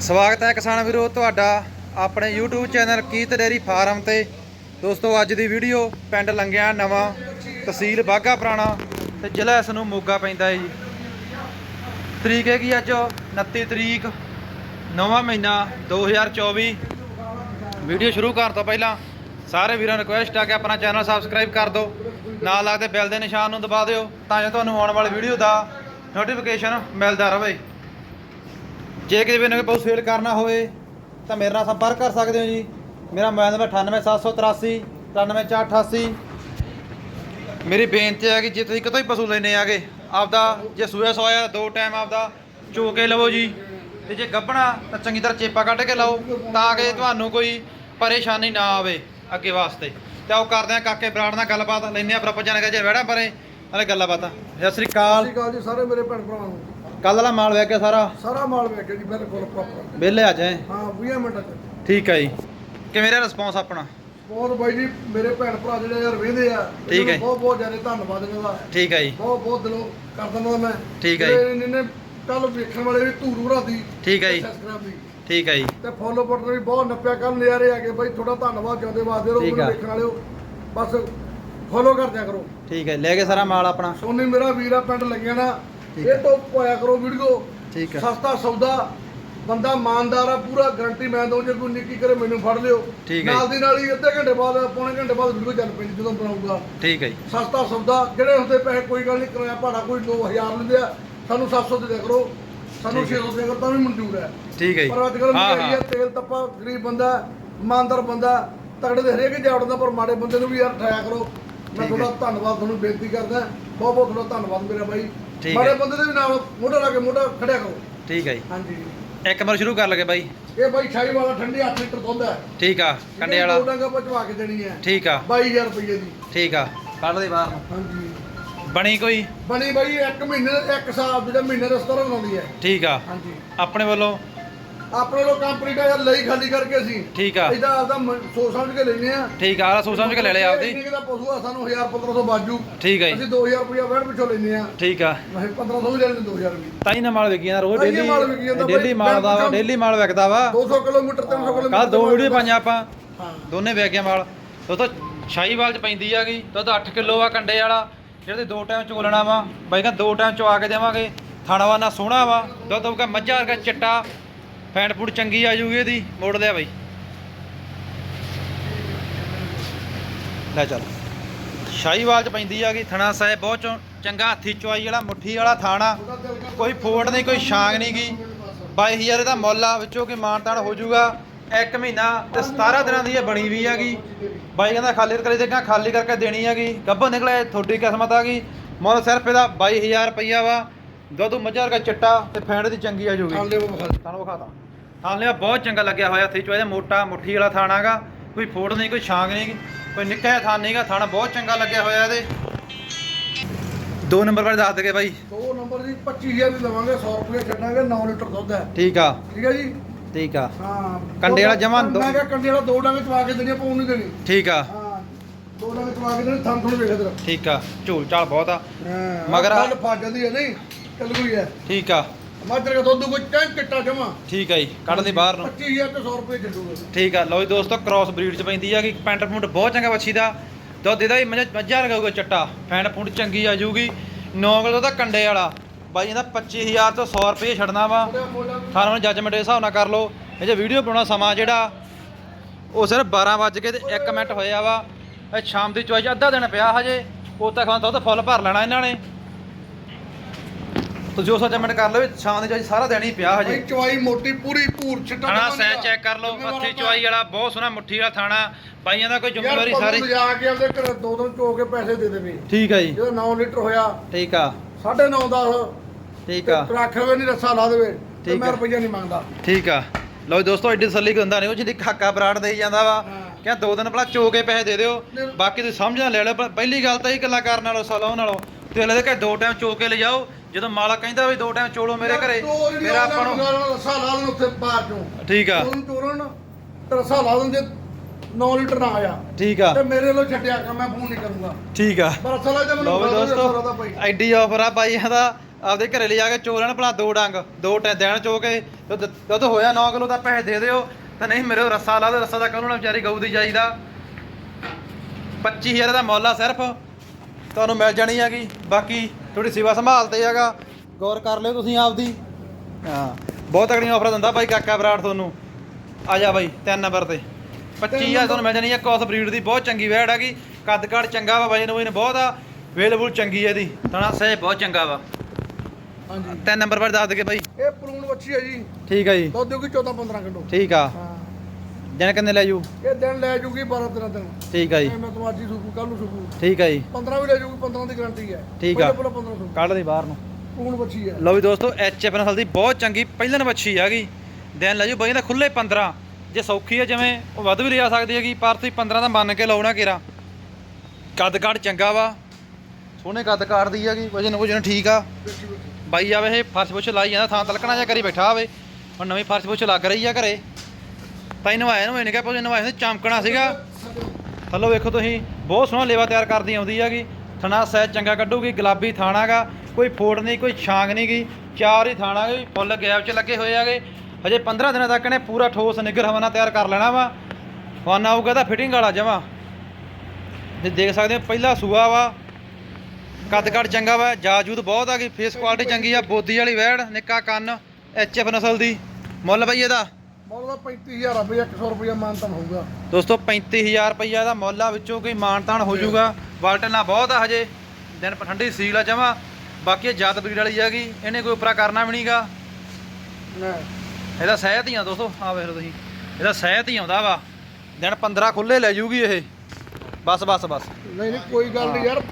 ਸਵਾਗਤ ਹੈ ਕਿਸਾਨ ਵੀਰੋ, ਤੁਹਾਡਾ ਆਪਣੇ YouTube ਚੈਨਲ ਕੀਤ ਡੇਰੀ ਫਾਰਮ ਤੇ। ਦੋਸਤੋ, ਅੱਜ ਦੀ ਵੀਡੀਓ ਪਿੰਡ ਲੰਗਿਆ ਨਵਾਂ, ਤਹਿਸੀਲ ਬਾਗਾ ਪੁਰਾਣਾ ਤੇ ਜ਼ਿਲ੍ਹਾ ਇਸ ਨੂੰ ਮੋਗਾ ਪੈਂਦਾ ਹੈ ਜੀ। ਤਰੀਕ ਹੈਗੀ ਅੱਜ 29 ਤਰੀਕ, ਨਵਾਂ ਮਹੀਨਾ 2024 ਵੀਡੀਓ ਸ਼ੁਰੂ ਕਰਨ ਤੋਂ ਪਹਿਲਾਂ ਸਾਰੇ ਵੀਰਾਂ ਨੂੰ ਰਿਕੁਐਸਟ ਆ ਕਿ ਆਪਣਾ ਚੈਨਲ ਸਬਸਕ੍ਰਾਈਬ ਕਰ ਦਿਓ, ਨਾਲ ਲੱਗਦੇ ਬੈਲ ਦੇ ਨਿਸ਼ਾਨ ਨੂੰ ਦਬਾ ਦਿਓ, ਤਾਂ ਜੋ ਤੁਹਾਨੂੰ ਆਉਣ ਵਾਲੀ ਵੀਡੀਓ ਦਾ ਨੋਟੀਫਿਕੇਸ਼ਨ ਮਿਲਦਾ ਰਹੇ। ਜੇ ਕਿਸੇ ਵੀ ਨੇ ਬਹੁਤ ਸੇਲ ਕਰਨਾ ਹੋਵੇ, ਤਾਂ ਮੇਰੇ ਨਾਲ ਸੰਪਰਕ ਕਰ ਸਕਦੇ ਹੋ ਜੀ। ਮੇਰਾ ਮੋਬਾਈਲ ਨੰਬਰ 98783 99488 ਮੇਰੀ ਬੇਨਤੀ ਹੈ ਕਿ ਜੇ ਤੁਸੀਂ ਕਿਤੋਂ ਹੀ ਪਸ਼ੂ ਲੈਣੇ ਆਗੇ, ਆਪਦਾ ਜੇ ਸੂਆ ਸੋਇਆ ਦੋ ਟਾਈਮ ਆਪਦਾ ਚੋ ਕੇ ਲਵੋ ਜੀ। ਤੇ ਜੇ ਗੱਭਣਾ, ਤਾਂ ਚੰਗੀ ਤਰ੍ਹਾਂ ਚੇਪਾ ਕੱਢ ਕੇ ਲਾਓ, ਤਾਂ ਕਿ ਤੁਹਾਨੂੰ ਕੋਈ ਪਰੇਸ਼ਾਨੀ ਨਾ ਆਵੇ ਅੱਗੇ ਵਾਸਤੇ। ਤੇ ਉਹ ਕਰਦੇ ਆ ਕਾਕੇ ਬਰਾੜ ਨਾਲ ਗੱਲਬਾਤ, ਲੈਂਦੇ ਆ ਬਰਾਬਰ ਜਾਣਗੇ ਜੇ ਵੜਾ ਪਰੇ, ਨਾਲੇ ਗੱਲਾਂ ਬਾਤਾਂ ਸਤਿ ਸ੍ਰੀ ਸਤਿ ਅਕਾਲ ਸ਼੍ਰੀ ਅਕਾਲ ਜੀ, ਸਾਰੇ ਮੇਰੇ ਭੈਣ ਭਰਾਵਾਂ ਨੂੰ। ਕੱਲ ਵਾਲਾ ਮਾਲ ਵੇਖ ਕੇ ਸਾਰਾ? ਸਾਰਾ ਮਾਲ ਵੇਖ ਗਿਆ ਜੀ ਬਿਲਕੁਲ ਪ੍ਰੋਪਰ ਵਿਹਲੇ ਆ ਜਾਏ ਹਾਂ? 20 ਮਿੰਟਾਂ ਚ। ਠੀਕ ਹੈ ਜੀ। ਕਿਵੇਂ ਰਿਹਾ ਰਿਸਪੌਂਸ ਆਪਣਾ? ਬਹੁਤ ਬਾਈ ਜੀ ਮੇਰੇ ਭੈਣ ਭਰਾ ਜਿਹੜੇ ਯਾਰ ਵੇਂਦੇ ਆ ਠੀਕ ਹੈ। ਬਹੁਤ ਬਹੁਤ ਜ਼ਿਆਦਾ ਧੰਨਵਾਦ ਇਹਨਾਂ ਦਾ। ਠੀਕ ਹੈ ਜੀ। ਬਹੁਤ ਬਹੁਤ ਦਿਲੋਂ ਕਰ ਦਿੰਦਾ ਮੈਂ। ਠੀਕ ਹੈ ਜੀ। ਇਹਨੇ ਕੱਲ ਵੇਖਣ ਵਾਲੇ ਵੀ ਧੂਰੂ ਭਰਾਦੀ ਠੀਕ ਹੈ ਜੀ। ਸਬਸਕ੍ਰਾਈਬ ਦੀ। ਠੀਕ ਹੈ ਜੀ। ਤੇ ਫੋਲੋ ਬਟਨ ਵੀ ਬਹੁਤ ਨੱਪਿਆ ਕੱਲ ਨਜ਼ਾਰੇ ਆ ਗਏ ਬਾਈ ਤੁਹਾਡਾ ਧੰਨਵਾਦ ਜਿਉਂਦੇ ਵਾਸਤੇ ਰਹੋ ਠੀਕ ਆ। ਵੇਖਣ ਵਾਲਿਓ। ਬਸ ਫੋਲੋ ਕਰ ਦਿਆ ਕਰੋ। ਠੀਕ ਹੈ ਲੈ ਕੇ ਸਾਰਾ ਮਾਲ ਆਪਣਾ। ਸੋਨੀ ਮੇਰਾ ਵੀਰਾ ਪਿੰਡ ਲੱਗਿਆ ਨਾ। ਠੀਕ ਇਹ ਤੋਂ ਪਾਇਆ ਕਰੋ ਵੀਡੀਓ। ਠੀਕ ਹੈ। ਸਸਤਾ ਸੌਦਾ। ਬੰਦਾ ਇਮਾਨਦਾਰ ਆ ਪੂਰਾ ਗਾਰੰਟੀ ਮੈਂ ਦਊਂ ਜੇ ਕੋਈ ਨਿੱਕੀ ਕਰੇ ਮੈਨੂੰ ਫੜ ਲਿਓ। ਠੀਕ ਹੈ। ਨਾਲ ਦੀ ਨਾਲ ਹੀ ਅੱਧੇ ਘੰਟੇ ਬਾਅਦ ਪੌਣੇ ਘੰਟੇ ਬਾਅਦ ਵੀਡੀਓ ਚੱਲ ਪੈਂਦੀ ਜਦੋਂ ਬਣਾਊਗਾ। ਠੀਕ ਹੈ ਜੀ। ਸਸਤਾ ਸੌਦਾ। ਜਿਹੜੇ ਹੁੰਦੇ ਪੈਸੇ ਕੋਈ ਗੱਲ ਨਹੀਂ ਕਿਰਾਇਆ ਭਾੜਾ ਕੋਈ 2000 ਲੈਂਦੇ ਆ ਸਾਨੂੰ 700 ਦੇ ਦਿਆ ਕਰੋ। ਸਾਨੂੰ ਠੀਕ ਹੈ। 600 ਦੇ ਦਿਆ ਕਰੋ ਤਾਂ ਵੀ ਮਨਜ਼ੂਰ ਹੈ। ਠੀਕ ਹੈ ਜੀ। ਪਰ ਅੱਜ ਕੱਲ੍ਹ ਹਾਂ ਮਹਿੰਗਾਈ ਹਾਂ ਤੇਲ ਤੱਪਾ ਗਰੀਬ ਬੰਦਾ ਇਮਾਨਦਾਰ ਬੰਦਾ ਤਗੜੇ ਦੇ ਹਰੇਕ ਜਾੜਦਾ ਪਰ ਮਾੜੇ ਬੰਦੇ ਨੂੰ ਵੀ ਯਾਰ ਠਾਇਆ ਕਰੋ। ਮੈਂ ਹੈ। ਤੁਹਾਡਾ ਧੰਨਵਾਦ ਤੁਹਾਨੂੰ ਬੇਨਤੀ ਕਰਦਾ। ਬਹੁਤ ਬਹੁਤ ਤੁਹਾਡਾ ਧੰਨਵਾਦ ਮੇਰਾ ਬਾਈ। ਠੀਕ ਮਾੜੇ ਹੈ। ਬੰਦੇ ਦੇ ਵੀ ਨਾਲ ਮੋਢਾ ਲਾ ਕੇ ਮੋਢਾ ਖੜਿਆ ਕਰੋ। ਠੀਕ ਹੈ ਜੀ। ਹਾਂਜੀ। ਇੱਕ ਵਾਰ ਸ਼ੁਰੂ ਕਰ ਲਗੇ ਬਾਈ। ਇਹ ਬਾਈ ਸ਼ਾਹੀ ਵਾਲਾ ਠੰਡੀ 8 ਲੀਟਰ ਦੁੱਧ ਹੈ। ਠੀਕ ਆ ਕੰਡੇ ਵਾਲਾ। ਦੋ ਡੰਗਾ ਪਚਵਾ ਕੇ ਦੇਣੀ ਹੈ। ਠੀਕ ਆ। 22000 ਰੁਪਏ ਦੀ। ਠੀਕ ਆ ਕੱਢ ਦੇ ਬਾਹਰ। ਨੂੰ ਹਾਂਜੀ। ਬਣੀ ਕੋਈ? ਬਣੀ ਬਾਈ ਇੱਕ ਮਹੀਨੇ ਇੱਕ ਸਾਲ ਜਿਹੜਾ ਮਹੀਨੇ ਦਾ 17 ਬਣਾਉਂਦੀ ਹੈ। ਠੀਕ ਆ। ਹਾਂਜੀ। ਆਪਣੇ ਵੱਲੋਂ ਆਪਣੇ ਲੋ ਕੰਪਨੀ ਦਾ ਯਾਰ ਲਈ ਖਾਲੀ ਕਰਕੇ ਅਸੀਂ। ਠੀਕ ਆ। ਇਹਦਾ ਆਪਦਾ ਸੋਚ ਸਮਝ ਕੇ ਲੈਨੇ ਆ। ਠੀਕ ਆ ਆਹ ਸੋਚ ਸਮਝ ਕੇ ਲੈ ਲਿਆ ਆਪਦੀ। ਇੰਨੇ ਦਾ ਪਸ਼ੂ ਆ ਸਾਨੂੰ 1000 1500 ਬਾਜੂ। ਠੀਕ ਜੀ। ਅਸੀਂ 2000 ਰੁਪਇਆ ਵੜ ਪਿੱਛੋਂ ਲੈਨੇ ਆ। ਠੀਕ ਆ। ਮੈਂ 1500 ਵੀ ਲੈ ਲੈਂਦੇ 2000 ਵੀ ਤਾਂ ਹੀ ਨਾ ਮਾਲ ਵਿਕੀ ਜਾਂਦਾ ਰੋਜ਼ ਡੇਲੀ ਮਾਲ ਵਿਕੀ ਜਾਂਦਾ ਡੇਲੀ ਮਾਲ ਦਾ ਡੇਲੀ ਮਾਲ ਵਿਕਦਾ ਵਾ। 200 ਕਿਲੋਮੀਟਰ 300 ਕਿਲੋਮੀਟਰ ਕੱਲ ਦੋ ਵੀਡੀਓ ਪਾਈਆਂ ਆਪਾਂ। ਹਾਂ। ਦੋਨੇ ਵੇਚ ਗਿਆ ਮਾਲ। ਉਹ ਤਾਂ ਸ਼ਾਹੀਵਾਲ ਚ ਪੈਂਦੀ ਹੈਗੀ ਦੁੱਧ 8 ਕਿਲੋ ਆ ਕੰਡੇ ਵਾਲਾ। ਜਿਹੜੇ ਦੋ ਟਾਈਮ ਚੋਲਣਾ ਵਾ ਬਾਈ ਕਹਿੰਦਾ ਦੋ ਟਾਈਮ ਚਵਾ ਕੇ ਦੇਵਾਂਗੇ। ਥਾਣਾ ਵਾ ਨਾ ਸੋਹਣਾ ਵਾ ਦੁੱਧ ਉਹਦਾ ਮੱਝਾਂ ਵਰਗਾ ਚਿੱਟਾ। ਫੈਂਟ ਫੂਡ ਚੰਗੀ ਆ ਜੂਗੀ ਇਹਦੀ ਮੋੜ ਲਿਆ ਬਾਈ। ਲੈ ਚੱਲ। ਸ਼ਾਹੀਵਾਲ ਚ ਪੈਂਦੀ ਹੈਗੀ ਥਣਾ ਸਾਹਿਬ ਬਹੁਤ ਚੰਗਾ ਹੱਥੀ ਚਵਾਈ ਜਿਹੜਾ ਮੁੱਠੀ ਵਾਲਾ ਥਾਣਾ। ਕੋਈ ਫੋੜ ਨਹੀਂ ਕੋਈ ਛਾਂਗ ਨਹੀਂ ਗੀ। 22000 ਇਹਦਾ ਮੁੱਲ ਆ ਵਿੱਚੋਂ ਕਿ ਮਾਨਤਾਨ ਹੋ ਜਾਊਗਾ। ਇੱਕ ਮਹੀਨਾ ਤੇ 17 ਦਿਨਾਂ ਦੀ ਇਹ ਬਣੀ ਵੀ ਹੈਗੀ ਬਾਈ ਕਹਿੰਦਾ ਖਾਲੀ ਕਰੇ ਦੇਖਾਂ ਖਾਲੀ ਕਰਕੇ ਦੇਣੀ ਹੈਗੀ ਗੱਭੋ ਨਿਕਲੇ ਤੁਹਾਡੀ ਕਿਸਮਤ ਆ ਗਈ ਮੁੱਲ ਸਿਰਫ ਇਹਦਾ 22000 ਰੁਪਈਆ ਵਾ। ਦੁੱਧ ਮੱਝਾਂ ਵਰਗਾ ਚਿੱਟਾ ਤੇ ਫੈਂਟ ਦੀ ਚੰਗੀ ਆ ਜੂਗੀ ਤੁਹਾਨੂੰ ਵਿਖਾਤਾ ਥਾਲੇ ਬਹੁਤ ਚੰਗਾ ਲੱਗਿਆ ਹੋਇਆ ਥੀ ਚੋਏ ਮੋਟਾ ਮੁੱਠੀ ਵਾਲਾ ਥਾਣਾਗਾ ਕੋਈ ਫੋੜ ਨਹੀਂ ਕੋਈ ਛਾਂਗ ਨਹੀਂ ਕੋਈ ਨਿੱਕਾ ਜਿਹਾ ਨਹੀਂਗਾ ਥਾਣਾ ਬਹੁਤ ਚੰਗਾ ਲੱਗਿਆ ਹੋਇਆ ਇਹਦੇ। ਦੋ ਨੰਬਰ ਬਾਰੇ ਦੱਸ ਦਗੇ ਬਾਈ। ਦੋ ਨੰਬਰ ਦੀ 25000 ਦੀ ਲਵਾਂਗੇ 100 ਰੁਪਏ ਛੱਡਾਂਗੇ 9 ਲੀਟਰ ਦੁੱਧ ਹੈ। ਠੀਕ ਆ। ਠੀਕ ਹੈ ਜੀ? ਠੀਕ ਆ। ਹਾਂ। ਕੰਡੇ ਵਾਲਾ ਜਮਾਂ ਦੋ- ਮੈਂ ਕਿਹਾ ਕੰਡੇ ਵਾਲਾ ਦੋ ਡੰਗ ਚਵਾ ਕੇ ਦੇਣੀ ਆਪਾਂ ਉਹਨੂੰ ਦੇਣੀ। ਠੀਕ ਆ। ਹਾਂ। ਦੋ ਡੰਗ ਚਵਾ ਕੇ ਦੇਣੀ ਥਾਂ ਥੋੜੀ ਵੇਖ ਇਧਰ। ਠੀਕ ਆ। ਝੂਲ ਚਾਲ ਬਹੁਤ ਆ। ਮਗਰ ਆ- ਗੱਲ ਜਾਂਦੀ ਹੈ ਨਹੀਂ? ਚੱਲ ਗਈ ਹੈ। ਠੀਕ ਆ। ਮਾਜਰ ਦਾ ਦੁੱਧ ਕੋਈ ਟੈਂਕ ਕਿੱਟਾ ਜਮਾ ਠੀਕ ਆ ਜੀ ਕੱਢ ਲਈ ਬਾਹਰ ਨੂੰ। 25000 ਤੇ 100 ਰੁਪਏ ਛੱਡੂਗਾ ਠੀਕ ਆ ਲਓ ਜੀ ਦੋਸਤੋ ਕ੍ਰਾਸ ਬਰੀਡ ਚ ਪੈਂਦੀ ਆ ਕਿ ਪੈਂਟ ਪੁੰਟ ਬਹੁਤ ਚੰਗਾ ਬੱਚੀ ਦਾ। ਦੁੱਧ ਇਹਦਾ ਵੀ ਮੱਝਾਂ ਲਗਾਊਗਾ ਚੱਟਾ। ਫੈਂਟ ਪੁੰਟ ਚੰਗੀ ਆ ਜੂਗੀ 9 ਕਿਲੋ ਦਾ ਕੰਡੇ ਵਾਲਾ। ਬਾਈ ਇਹਦਾ 25000 ਤੋਂ 100 ਰੁਪਏ ਛੱਡਣਾ ਵਾ। ਸਾਰਾ ਨੂੰ ਜੱਜਮੈਂਟ ਦੇ ਹਿਸਾਬ ਨਾਲ ਕਰ ਲਓ। ਇਹ ਜੇ ਵੀਡੀਓ ਬਣਾਉਣਾ ਸਮਾਂ ਜਿਹੜਾ ਉਹ ਸਿਰਫ 12 ਵੱਜ ਕੇ ਤੇ 1 ਮਿੰਟ ਹੋਇਆ ਵਾ। ਇਹ ਸ਼ਾਮ ਦੀ ਚੋਈ ਅੱਧਾ ਦਿਨ ਪਿਆ ਹਜੇ। ਉਹ ਤੱਕ ਹੁਣ ਦੁੱਧ ਫੁੱਲ ਭਰ ਲੈਣਾ ਇਹਨਾਂ ਨੇ। ਤੁਸੀਂ ਉਸ ਜੱਜਮੈਂਟ ਕਰ ਲਓ ਸ਼ਾਮ ਦੀ ਚੋਈ ਸਾਰਾ ਦਿਨ ਹੀ ਪਿਆ ਹਜੇ। ਚਵਾਈ ਮੋਟੀ ਪੂਰੀ ਪੂਰ ਛੱਟਾ ਥਾਣਾ ਸੈ ਚੈੱਕ ਕਰ ਲਓ ਹੱਥੀ ਚਵਾਈ ਵਾਲਾ ਬਹੁਤ ਸੋਹਣਾ ਮੁੱਠੀ ਵਾਲਾ ਥਾਣਾ। ਬਾਈਆਂ ਦਾ ਕੋਈ ਜ਼ਿੰਮੇਵਾਰੀ ਸਾਰੀ ਜਾ ਕੇ ਆਪਦੇ ਘਰ ਦੋ ਦਿਨ ਚੋ ਕੇ ਪੈਸੇ ਦੇ ਦੇਵੇ। ਠੀਕ ਆ ਜੀ। ਜਦੋਂ 9 ਲੀਟਰ ਹੋਇਆ ਠੀਕ ਆ। 9.5 10 ਠੀਕ ਆ। ਰੱਖ ਲਵੇ ਨਹੀਂ ਰੱਸਾ ਲਾ ਦੇਵੇ ਤੇ ਮੈਂ। ਰੁਪਈਆ ਨਹੀਂ ਮੰਗਦਾ। ਠੀਕ ਆ। ਲਓ ਜੀ ਦੋਸਤੋ ਐਡੀ ਤਸੱਲੀ ਹੁੰਦਾ ਨਹੀਂ ਉਹ ਜਿਹਦੀ ਖਾਕਾ ਬਰਾੜ ਦੇਈ ਜਾਂਦਾ ਵਾ। ਕਿਹਾ ਦੋ ਦਿਨ ਪਹਿਲਾਂ ਚੋ ਕੇ ਪੈਸੇ ਦੇ ਦਿਓ। ਬਾਕੀ ਤੁਸੀਂ ਸਮਝ ਨਾ ਲੈ ਲਓ ਪਹਿਲੀ ਗੱਲ ਤਾਂ ਇਹ ਗੱਲਾਂ ਕਰਨ ਨਾਲੋਂ ਸਲਾਹ ਨਾਲੋਂ ਤੇ ਅਗਲੇ ਦੇ ਘਰ ਦੋ ਟਾਈਮ ਚੋ ਕੇ ਲਿਜਾਓ। ਜਦੋਂ ਮਾਲਕ ਕਹਿੰਦਾ ਵੀ ਦੋ ਟਾਈਮ ਚੋਲੋ ਮੇਰੇ ਘਰੇ ਮੇਰਾ ਆਪਾਂ ਨੂੰ ਰੱਸਾ ਲਾ ਲੈਣ ਉੱਥੇ ਬਾਹਰ ਚੋਂ। ਠੀਕ ਆ। ਉਹਨੂੰ ਤੋਰਨ ਤੇ ਰੱਸਾ ਲਾ ਲੈਣ ਜੇ 9 ਲੀਟਰ ਨਾ ਆਇਆ। ਠੀਕ ਆ। ਤੇ ਮੇਰੇ ਵੱਲੋਂ ਛੱਡਿਆ ਕੰਮ ਮੈਂ ਫੋਨ ਨਹੀਂ ਕਰੂੰਗਾ। ਠੀਕ ਆ। ਪਰ ਰੱਸਾ ਲਾ ਜੇ ਮੈਨੂੰ ਲਓ ਵੀ ਲਾ ਦੋਸਤੋ ਦਾ ਐਡੀ ਆਫਰ ਆ ਬਾਈ ਇਹਦਾ ਆਪਦੇ ਘਰੇ ਲਿਜਾ ਕੇ ਚੋ ਲੈਣ ਭਲਾ ਦੋ ਡੰਗ ਦੋ ਟੈ ਦੇਣ ਚੋ ਕੇ। ਦੁੱਧ ਹੋਇਆ 9 ਕਿਲੋ ਦਾ ਪੈਸੇ ਦੇ ਦਿਓ। ਤਾਂ ਨਹੀਂ ਮੇਰੇ ਰੱਸਾ ਲਾ ਦੇ ਰੱਸਾ ਦਾ ਨਾ ਵਿਚਾਰੀ ਗਊ ਦੀ ਜਾਈਦਾ 25000 ਦਾ ਮੁੱਲ ਸਿਰਫ। ਤੁਹਾਨੂੰ ਮਿਲ ਜਾਣੀ ਹੈਗੀ। ਬਾਕੀ ਥੋੜੀ ਸੇਵਾ ਸੰਭਾਲ ਤੇ ਹੈਗਾ। ਗੌਰ ਕਰ ਲਿਓ ਤੁਸੀਂ ਆਪਦੀ। ਹਾਂ ਬਹੁਤ ਤਕੜੀਆਂ ਆਫਰ ਦਿੰਦਾ ਬਾਈ ਕਾਕਾ ਬਰਾੜ ਤੁਹਾਨੂੰ। ਆ ਜਾ ਬਾਈ ਤਿੰਨ ਨੰਬਰ ਤੇ। 25000 ਤੁਹਾਨੂੰ ਮਿਲ ਜਾਣੀ ਹੈ। ਕੌਸ ਬਰੀਡ ਦੀ ਬਹੁਤ ਚੰਗੀ ਵੈੜ ਹੈਗੀ। ਕੱਦ ਕਾਠ ਚੰਗਾ ਵਾ ਬਾਈ ਨੂੰ ਇਹਨੇ ਬਹੁਤ ਆ। ਅਵੇਲੇਬਲ ਚੰਗੀ ਹੈ ਇਹਦੀ। ਥਣਾ ਸੇ ਬਹੁਤ ਚੰਗਾ ਵਾ। ਹਾਂਜੀ। ਤਿੰਨ ਨੰਬਰ ਪਰ ਦੱਸ ਦਗੇ ਬਾਈ ਇਹ ਪਲੂਣ ਵੱਛੀ ਹੈ ਜੀ। ਠੀਕ ਆ ਜੀ। ਦੁੱਧ ਦੇਊਗੀ 14 15 ਕਿਲੋ? ਠੀਕ ਆ। ਹਾਂ। ਦਿਨ ਕਿੰਨੇ ਲੈ ਜੂ? ਇਹ ਦਿਨ ਲੈ ਜੂਗੀ 12 13 ਦਿਨ। ਠੀਕ ਆ ਜੀ। ਇਹ ਮੈਂ ਤੁਹਾਨੂੰ ਅੱਜ ਹੀ ਸੁਕੂ ਕੱਲ ਨੂੰ ਸੁਕੂ। ਠੀਕ ਆ ਜੀ। 15 ਵੀ ਲੈ ਜੂਗੀ 15 ਦੀ ਗਾਰੰਟੀ ਹੈ। ਠੀਕ ਆ। ਪਹਿਲੇ 15 ਸੁਕੂ। ਕੱਢ ਦੇ ਬਾਹਰ ਨੂੰ। ਪਲੂਣ ਵੱਛੀ ਹੈ। ਲਓ ਵੀ ਦੋਸਤੋ ਐਚ ਐਫ ਨਸਲ ਦੀ ਬਹੁਤ ਚੰਗੀ ਪਹਿਲਨ ਵੱਛੀ ਹੈਗੀ ਦਿਨ ਲੈ ਜੂ ਬਾਈ ਦਾ ਖੁੱਲੇ 15 ਜੇ ਸੌਖੀ ਹੈ ਜਿਵੇਂ ਉਹ ਵੱਧ ਵੀ ਲਿਆ ਸਕਦੀ ਹੈਗੀ ਪਰ ਤੁਸੀਂ 15 ਦਾ ਮੰਨ ਕੇ ਲਾਉਣਾ ਕਿਰਾ। ਕੱਦ ਕਾਠ ਚੰਗਾ ਵਾ। ਸੋਹਣੇ ਕੱਦ ਦੀ ਹੈਗੀ ਵਜਨ ਵਜਨ ਠੀਕ ਆ। ਬੱਚੀ ਬਾਈ ਆਵੇ ਇਹ ਫਰਸ਼ ਪੁੱਛ ਲਾਈ ਜਾਂਦਾ ਥਾਂ ਤਲਕਣਾ ਜਿਹਾ ਕਰੀ ਬੈਠਾ ਹੋਵੇ। ਹੁਣ ਨਵੀਂ ਫਰਸ਼ ਪੁੱਛ ਲੱਗ ਰਹੀ ਆ ਘਰੇ। ਤਾਂ ਹੀ ਨਵਾਇਆ ਨੂੰ, ਇਹਨੇ ਕਿਹਾ ਪੁੱਛ ਨਵਾਇਆ ਸੀ ਚਮਕਣਾ ਸੀਗਾ। ਥੱਲੋਂ ਵੇਖੋ ਤੁਸੀਂ, ਬਹੁਤ ਸੋਹਣਾ ਲੇਵਾ ਤਿਆਰ ਕਰਦੀ ਆਉਂਦੀ ਹੈਗੀ। ਥਣਾ ਸਹਿ ਚੰਗਾ ਕੱਢੂਗੀ, ਗੁਲਾਬੀ ਥਾਣਾਗਾ ਕੋਈ ਫੋੜ ਨਹੀਂ, ਕੋਈ ਛਾਂਗ ਨਹੀਂ ਗੀ, ਚਾਰ ਹੀ ਥਾਣਾ ਗੀ, ਫੁੱਲ ਗੈਪ 'ਚ ਲੱਗੇ ਹੋਏ ਹੈਗੇ। ਹਜੇ 15 ਦਿਨਾਂ ਤੱਕ ਇਹਨੇ ਪੂਰਾ ਠੋਸ ਨਿੱਗਰ ਹਵਾਨਾ ਤਿਆਰ ਕਰ ਲੈਣਾ ਵਾ। ਹਵਾਨਾ ਆਊਗਾ ਤਾਂ ਫਿਟਿੰਗ ਵਾਲਾ ਜਮਾ। ਜੇ ਦੇਖ ਸਕਦੇ ਹੋ, ਪਹਿਲਾ ਸੂਆ ਵਾ। ਕੱਦ ਕੱਦ ਚੰਗਾ ਵਾ, ਜਾਜੂਦ ਬਹੁਤ ਆ ਗਈ ਫੇਸ ਕੁਆਲਿਟੀ ਚੰਗੀ ਆ, ਬੋਦੀ ਵਾਲੀ ਵੈੜ, ਨਿੱਕਾ ਕੰਨ ਐਚ ਐਫ ਨਸਲ ਦੀ। ਮੁੱਲ ਬਈ ਇਹਦਾ। ਮੁੱਲ ਦਾ 35000 ਰੁਪਏ 100 ਰੁਪਏ ਮਾਨਤਨ ਹੋਊਗਾ। ਦੋਸਤੋ 35000 ਰੁਪਈਆ ਦਾ ਮੁੱਲ ਆ ਵਿੱਚੋਂ ਕੋਈ ਮਾਨਤਾਨ ਹੋ ਜਾਊਗਾ। ਵਾਲਟਨਾ ਬਹੁਤ ਆ ਹਜੇ। ਦਿਨ ਪ- ਠੰਡੀ ਸੀਲ ਆ ਜਮਾ। ਬਾਕੀ ਇਹ ਜਾਤ ਬਰੀਡ ਵਾਲੀ ਹੈਗੀ ਇਹਨੇ ਕੋਈ ਉਪਰਾ ਕਰਨਾ ਵੀ ਨਹੀਂਗਾ। ਨਾ। ਇਹਦਾ ਸਹਿਤ ਹੀ ਆ ਦੋਸਤੋ ਆ ਵੇਖ ਲਓ ਤੁਸੀਂ। ਇਹਦਾ ਸਹਿਤ ਹੀ ਆਉਂਦਾ ਵਾ। ਦਿਨ 15 ਖੁੱਲੇ ਲੈ ਜੂਗੀ ਇਹ। ਬਸ ਬਸ ਬਸ। ਨਹੀਂ ਨਹੀਂ ਕੋਈ ਗੱਲ ਨਹੀਂ ਯਾਰ।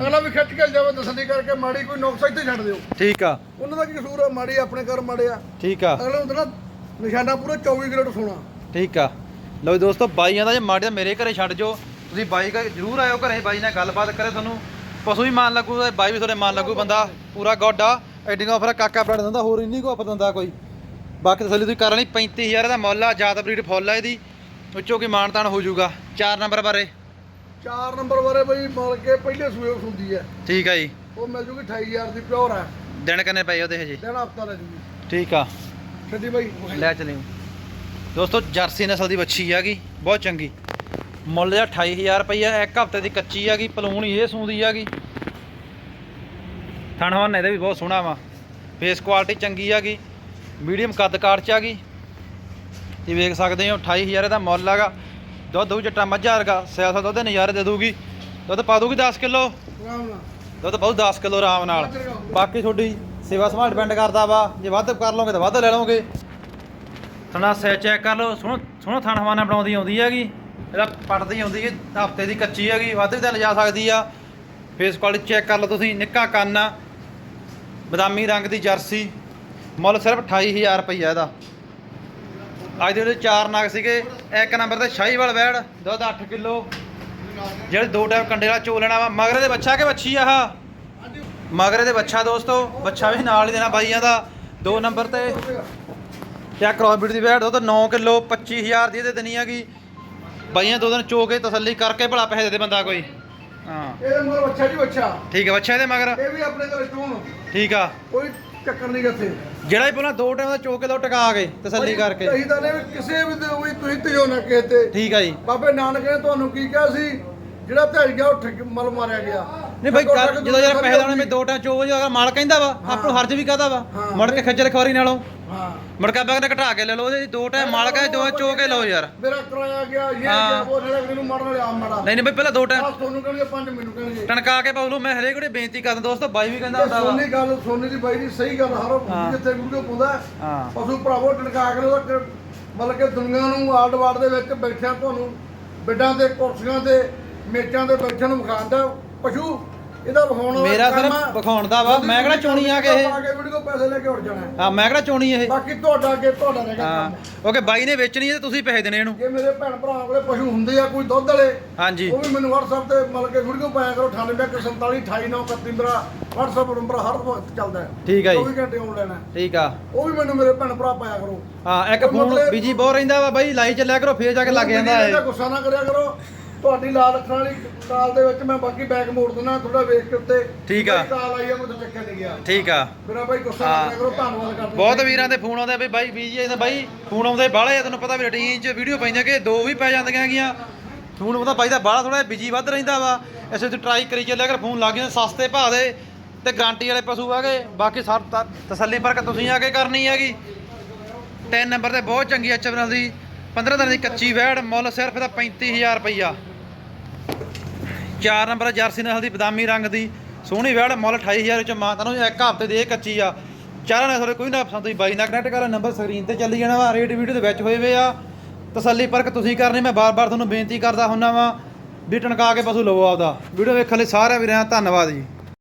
ਅਗਲਾ ਵੀ ਖਿੱਚ ਕੇ ਜਾਵੇ ਤਸੱਲੀ ਕਰਕੇ ਮਾੜੀ ਕੋਈ ਨੁਕਸ ਇੱਥੇ ਛੱਡ ਦਿਓ। ਠੀਕ ਆ। ਉਹਨਾਂ ਦਾ ਕੀ ਕਸੂਰ ਆ? ਮਾੜੀ ਆਪਣੇ ਘਰ ਮਾੜੇ ਆ। ਠੀਕ ਆ। ਅਗਲਾ ਹੁੰਦਾ ਨਾ ਨਿਸ਼ਾਨਾ ਪੂਰਾ 24 ਕਿਲੋ ਸੋਨਾ। ਠੀਕ ਆ। ਲਓ ਜੀ ਦੋਸਤੋ ਬਾਈਆਂ ਦਾ ਜੇ ਮਾੜੇ ਮੇਰੇ ਘਰੇ ਛੱਡ ਜੋ ਤੁਸੀਂ ਬਾਈ ਘਰ ਜ਼ਰੂਰ ਆਇਓ ਘਰੇ ਬਾਈ ਨਾਲ ਗੱਲਬਾਤ ਕਰੇ ਤੁਹਾਨੂੰ। ਪਸ਼ੂ ਵੀ ਮਾਨ ਲੱਗੂ ਤੇ ਬਾਈ ਵੀ ਤੁਹਾਡੇ ਮਾਨ ਲੱਗੂ ਬੰਦਾ। ਪੂਰਾ ਗੋਡ ਆ। ਐਡੀਆਂ ਆਫਰ ਕਾਕਾ ਬ੍ਰਾਂਡ ਦਿੰਦਾ ਹੋਰ ਇੰਨੀ ਕੋ ਆਫਰ ਦਿੰਦਾ ਕੋਈ। ਬਾਕੀ ਤਸੱਲੀ ਤੁਸੀਂ ਕਰ ਲੈਣੀ 35000 ਦਾ ਮੁੱਲ ਆ ਜ਼ਿਆਦਾ ਬਰੀਡ ਫੁੱਲ ਆ ਇਹਦੀ। ਵਿੱਚੋਂ ਕੀ ਮਾਨਤਾਨ ਹੋ ਜਾਊਗਾ? 4 ਨੰਬਰ ਬਾਰੇ। 4 ਨੰਬਰ ਬਾਰੇ ਬਈ ਮਲ ਕੇ ਪਹਿਲੇ ਸੂਏ ਹੁੰਦੀ ਹੈ। ਠੀਕ ਆ ਜੀ। ਉਹ ਮਿਲ ਜੂਗੀ 28000 ਦੀ ਪਿਓਰ ਹੈ ਦਿਨ ਕਿੰਨੇ ਪਏ ਉਹਦੇ ਹਜੇ? ਦਿਨ ਹਫਤਾ ਲੈ ਜੂਗੀ। ਠੀਕ ਆ। ਬਾਈ। ਲੈ ਚਲਿਓ ਦੋਸਤੋ ਜਰਸੀ ਨਸਲ ਦੀ ਵੱਛੀ ਹੈਗੀ ਬਹੁਤ ਚੰਗੀ। ਮੁੱਲ ਦਾ 28000 ਰੁਪਈਆ ਇੱਕ ਹਫ਼ਤੇ ਦੀ ਕੱਚੀ ਹੈਗੀ ਪਲੂਣ ਇਹ ਸੂੰਦੀ ਹੈਗੀ ਥਣ ਹਵਾਨਾ ਇਹਦਾ ਵੀ ਬਹੁਤ ਸੋਹਣਾ ਵਾ। ਫੇਸ ਕੁਆਲਿਟੀ ਚੰਗੀ ਹੈਗੀ ਮੀਡੀਅਮ ਕੱਦ ਕਾਠ ਚ ਹੈਗੀ ਇਹ ਵੇਖ ਸਕਦੇ ਹੋ 28000 ਦਾ ਮੁੱਲ ਹੈਗਾ ਦੁੱਧ ਦੂ ਜੱਟਾ ਮੱਝਾਂ ਵਰਗਾ ਸਿਆਸਾ ਦੁੱਧ ਦੇ ਨਜ਼ਾਰੇ ਦੇ ਦੂਗੀ ਦੁੱਧ ਪਾ ਦੂਗੀ 10 ਕਿਲੋ? ਦੁੱਧ ਬਹੁਤ 10 ਕਿਲੋ ਆਰਾਮ ਨਾਲ। ਬਾਕੀ ਤੁਹਾਡੀ ਸੇਵਾ ਸੰਭਾਲ ਡਿਪੈਂਡ ਕਰਦਾ ਵਾ। ਜੇ ਵੱਧ ਕਰ ਲਓਗੇ ਤਾਂ ਵੱਧ ਲੈ ਲਓਗੇ। ਥਣਾ ਸੈ ਚੈੱਕ ਕਰ ਲਓ। ਸੋਹਣਾ ਸੋਹਣਾ ਥਣ ਹਵਾਨਾ ਬਣਾਉਂਦੀ ਆਉਂਦੀ ਹੈਗੀ। ਇਹਦਾ ਪੱਟਦੀ ਆਉਂਦੀ ਹੈ, ਹਫ਼ਤੇ ਦੀ ਕੱਚੀ ਹੈਗੀ, ਵੱਧ ਵੀ ਤਾਂ ਲਿਜਾ ਸਕਦੀ ਆ। ਫੇਸ ਕੁਆਲਿਟੀ ਚੈੱਕ ਕਰ ਲਓ ਤੁਸੀਂ, ਨਿੱਕਾ ਕੰਨ ਆ। ਬਦਾਮੀ ਰੰਗ ਦੀ ਜਰਸੀ। ਮੁੱਲ ਸਿਰਫ 28000 ਰੁਪਈਆ ਇਹਦਾ। ਅੱਜ ਦੇ ਉਹਦੇ ਚਾਰ ਨਾਗ ਸੀਗੇ। ਇੱਕ ਨੰਬਰ ਤੇ ਸ਼ਾਹੀਵਾਲ ਵੈੜ, ਦੁੱਧ 8 ਕਿਲੋ। ਜਿਹੜੇ ਦੋ ਟਾਈਮ ਕੰਡੇ ਵਾਲਾ ਚੋ ਲੈਣਾ ਵਾ। ਮਗਰ ਦੇ ਬੱਚਾ ਕਿ ਬੱਚੀ ਆਹ? ਮਗਰੇ ਦੇ ਬੱਚਾ ਦੋਸਤੋ ਬੱਚਾ ਵੀ ਨਾਲ ਹੀ ਦੇਣਾ ਬਾਈਆਂ ਦਾ। ਦੋ ਨੰਬਰ ਤੇ। ਤੇ ਕ੍ਰੋਸ ਬੀਟ ਦੀ ਵੈਟ ਉਹ ਤਾਂ 9 ਕਿਲੋ 25000 ਦੀ ਇਹਦੇ ਦੇਣੀ ਹੈਗੀ। ਬਾਈਆਂ ਦੋ ਦਿਨ ਚੋ ਕੇ ਤਸੱਲੀ ਕਰਕੇ ਭਲਾ ਪੈਸੇ ਦੇ ਦੇ ਬੰਦਾ ਕੋਈ। ਹਾਂ। ਇਹ ਮਰ ਬੱਚਾ ਜੀ ਬੱਚਾ। ਠੀਕ ਹੈ ਬੱਚਾ ਇਹਦੇ ਮਗਰ। ਇਹ ਵੀ ਆਪਣੇ ਘਰ ਸਟੋਨ ਠੀਕ ਆ। ਕੋਈ ਚੱਕਰ ਨਹੀਂ ਗੱਥੇ ਜਿਹੜਾ ਹੀ ਪਹਿਲਾਂ ਦੋ ਟਾਈਮ ਦਾ ਚੋ ਕੇ ਲੋ ਟਕਾ ਕੇ ਤਸੱਲੀ ਕਰਕੇ। ਅਸੀਂ ਤਾਂ ਨੇ ਕਿਸੇ ਵੀ ਤੇ ਵੀ ਤੁਸੀਂ ਤਿਜੋ ਨਾ ਕਿਸੇ ਤੇ। ਠੀਕ ਆ ਜੀ। ਬਾਬੇ ਨਾਨਕ ਨੇ ਤੁਹਾਨੂੰ ਕੀ ਕਿਹਾ ਸੀ? ਜਿਹੜਾ ਧੜ ਗਿਆ ਉਹ ਠੱਗ ਮਲ ਮਾਰਿਆ ਗਿਆ। ਨਹੀਂ ਠੱਗੋ ਕਰ- ਜਦੋਂ ਯਾਰ ਪੈਸੇ ਲਾਉਣੇ ਮੈਂ ਦੋ ਟਾਈਮ ਚੋ ਜੇ ਅਗਰ ਮਾਲ ਕਹਿੰਦਾ ਵਾ ਆਪ ਨੂੰ ਹਰਜ ਵੀ ਕਹਦਾ ਵਾ। ਮੁੜ ਕੇ ਖੱਜਲ ਖਵਾਰੀ ਨਾਲੋਂ। ਹਾਂ। ਮੁੜਕਾ ਬੈਗ ਨੇ ਘਟਾ ਕੇ ਲੈ ਲਓ ਉਹਦੇ ਦੋ ਟਾਈਮ ਮਾਲ ਕਹੇ ਦੋ ਚੋ ਕੇ ਲਓ ਯਾਰ। ਮੇਰਾ ਕਿਰਾਇਆ ਗਿਆ ਇਹ। ਗਿਆ ਉਹ ਜਿਹੜਾ ਮੈਨੂੰ ਮਾਰਨ ਵਾਲੇ ਆਮ ਮਾੜਾ। ਨਹੀਂ ਨਹੀਂ ਬਈ ਪਹਿਲਾਂ ਦੋ ਟਾਈਮ ਤੁਹਾਨੂੰ ਕਹਿਣਗੇ ਪੰਜ ਮੈਨੂੰ ਕਹਿਣਗੇ। ਟਣਕਾ ਕੇ ਪਾਉ ਲੋ ਮੈਂ ਹਰੇਕ ਨੂੰ ਬੇਨਤੀ ਕਰਦਾ ਦੋਸਤੋ ਬਾਈ ਵੀ ਕਹਿੰਦਾ ਹੁੰਦਾ ਵਾ। ਸੋਨੀ ਗੱਲ ਸੋਨੀ ਦੀ ਬਾਈ ਦੀ ਸਹੀ ਗੱਲ ਹਰ। ਜਿੱਥੇ ਵੀਡੀਓ ਪਾਉਂਦਾ ਹਾਂ। ਪਸ਼ੂ ਭਰਾਵੋ ਟਣਕਾ ਕੇ ਉਹਦਾ ਕਿ- ਮਤਲਬ ਕਿ ਦੁਨੀਆ ਨੂੰ ਆਲਡ ਵਾਰਡ ਦੇ ਵਿੱਚ ਬੈਠਿਆਂ ਤੁਹਾਨੂੰ ਬੈੱਡਾਂ ਤੇ ਕੁਰਸੀਆਂ ਤੇ ਮੇਜ਼ਾਂ ਤੇ ਬੈਠਿਆਂ ਨੂੰ ਵਿਖਾਉਂਦਾ। ਪਸ਼ੂ ਇਹਦਾ ਵਿਖਾਉਣ ਮੇਰਾ ਸਿਰਫ ਆ। ਵਿਖਾਉਣ ਦਾ ਵਾ। ਮੈਂ ਕਿਹੜਾ ਚੋਣੀ ਆ ਕਿ ਇਹ? ਪਾ ਕੇ ਵੀਡੀਓ ਪੈਸੇ ਲੈ ਕੇ ਉੱਡ ਜਾਣਾ। ਹੈ। ਹਾਂ ਮੈਂ ਕਿਹੜਾ ਚੋਣੀ ਇਹ? ਬਾਕੀ ਤੁਹਾਡਾ ਅੱਗੇ ਤੁਹਾਡਾ ਰਹਿ ਗਿਆ ਹਾਂ। ਓਕੇ ਬਾਈ ਨੇ ਵੇਚਣੀ ਹੈ ਤੇ ਤੁਸੀਂ ਪੈਸੇ ਦੇਣੇ ਇਹਨੂੰ। ਜੇ ਮੇਰੇ ਭੈਣ ਭਰਾ ਕੋਲੇ ਪਸ਼ੂ ਹੁੰਦੇ ਆ ਕੋਈ ਦੁੱਧ ਵਾਲੇ ਹਾਂਜੀ। ਉਹ ਵੀ ਮੈਨੂੰ WhatsApp ਤੇ ਮਤਲਬ ਕਿ ਵੀਡੀਓ ਪਾਇਆ ਕਰੋ 9847 28931 ਮੇਰਾ WhatsApp ਨੰਬਰ ਹਰ ਵਕਤ ਚੱਲਦਾ ਹੈ। ਠੀਕ ਹੈ ਜੀ। 24 ਘੰਟੇ ਆਨਲਾਈਨ ਹੈ। ਠੀਕ ਆ। ਉਹ ਵੀ ਮੈਨੂੰ ਮੇਰੇ ਭੈਣ ਭਰਾ ਪਾਇਆ ਕਰੋ। ਹਾਂ ਇੱਕ ਫੋਨ ਬਿਜ਼ੀ ਬਹੁਤ ਰਹਿੰਦਾ ਵਾ ਬਾਈ ਲਾਈ ਚੱਲਿਆ ਕਰੋ ਫੇਰ ਜਾ ਕੇ ਲੱਗ ਜਾਂਦਾ ਇਹ। ਗੁੱਸਾ ਨਾ ਕਰਿਆ ਕਰੋ। ਤੁਹਾਡੀ ਲਾਲ ਅੱਖਾਂ ਵਾਲੀ ਕਾਲ ਦੇ ਵਿੱਚ ਮੈਂ ਬਾਕੀ ਬੈਕ ਮੋੜ ਦਿੰਦਾ ਥੋੜਾ ਵੇਖ ਕੇ ਉੱਤੇ। ਠੀਕ ਆ। ਮੇਰੀ ਕਾਲ ਆਈ ਆ ਮੈਂ ਤਾਂ ਚੱਕਿਆ ਨਹੀਂ ਗਿਆ। ਠੀਕ ਆ। ਮੇਰਾ ਬਾਈ ਗੁੱਸਾ ਹਾਂ। ਨਾ ਕਰਿਆ ਕਰੋ ਧੰਨਵਾਦ ਕਰਦੇ ਬਹੁਤ ਵੀਰਾਂ ਦੇ ਫੋਨ ਆਉਂਦੇ ਆ ਵੀ ਬਾਈ ਬੀਜੀ ਇਹਦਾ ਬਾਈ ਫੋਨ ਆਉਂਦੇ ਬਾਹਲੇ ਆ ਤੈਨੂੰ ਪਤਾ ਵੀ ਰੂਟੀਨ 'ਚ ਵੀਡੀਓ ਪੈਂਦੀਆਂ ਕਿ ਦੋ ਵੀ ਪੈ ਜਾਂਦੀਆਂ ਹੈਗੀਆਂ ਫੋਨ ਉਹਦਾ ਬਾਈ ਦਾ ਬਾਹਲਾ ਥੋੜਾ ਬਿਜ਼ੀ ਵੱਧ ਰਹਿੰਦਾ ਵਾ। ਐਸੇ ਤੇ ਟਰਾਈ ਕਰੀ ਚੱਲਿਆ ਕਰ ਫੋਨ ਲੱਗ ਜਾਂਦਾ ਸਸਤੇ ਭਾਅ ਦੇ। ਤੇ ਗਾਰੰਟੀ ਵਾਲੇ ਪਸ਼ੂ ਆਗੇ ਬਾਕੀ ਸਰ ਤ- ਤਸੱਲੀ ਪਰ ਤੁਸੀਂ ਆ ਕੇ ਕਰਨੀ ਹੈਗੀ। 3 ਨੰਬਰ ਤੇ ਬਹੁਤ ਚੰਗੀ ਐਚ ਨਾਲ ਦੀ। 15 ਦਿਨ ਦੀ ਕੱਚੀ ਵੈੜ ਮੁੱਲ ਸਿਰਫ ਇਹਦਾ 35000 ਰੁਪਈਆ। 4 ਨੰਬਰ ਜਰਸੀ ਨਸਲ ਦੀ ਬਦਾਮੀ ਰੰਗ ਦੀ। ਸੋਹਣੀ ਵੈੜ, ਮੁੱਲ 28000 ਵਿੱਚ ਮਾਂ ਤੁਹਾਨੂੰ ਇੱਕ ਹਫ਼ਤੇ ਦੀ ਇਹ ਕੱਚੀ ਆ। ਚਾਰਾਂ ਨੇ ਤੁਹਾਡੇ ਕੋਈ ਨਾ ਪਸੰਦ ਤੁਸੀਂ ਬਾਈ ਨਾਲ ਕਨੈਕਟ ਕਰ, ਨੰਬਰ ਸਕਰੀਨ ਤੇ ਚੱਲੀ ਜਾਣਾ ਵਾ। ਰੇਟ ਵੀਡੀਓ ਦੇ ਵਿੱਚ ਹੋਏ ਵੇ ਆ। ਤਸੱਲੀ ਪਰਖ ਤੁਸੀਂ ਕਰਨੀ, ਮੈਂ ਬਾਰ-ਬਾਰ ਤੁਹਾਨੂੰ ਬੇਨਤੀ ਕਰਦਾ ਹੁੰਨਾ ਵਾ ਵੀ ਟਣਕਾ ਕੇ ਪਸ਼ੂ ਲਵੋ ਆਪਦਾ। ਵੀਡੀਓ ਵੇਖਣ ਲਈ ਸਾਰਿਆਂ ਵੀਰਾਂ ਦਾ ਧੰਨਵਾਦ ਜੀ।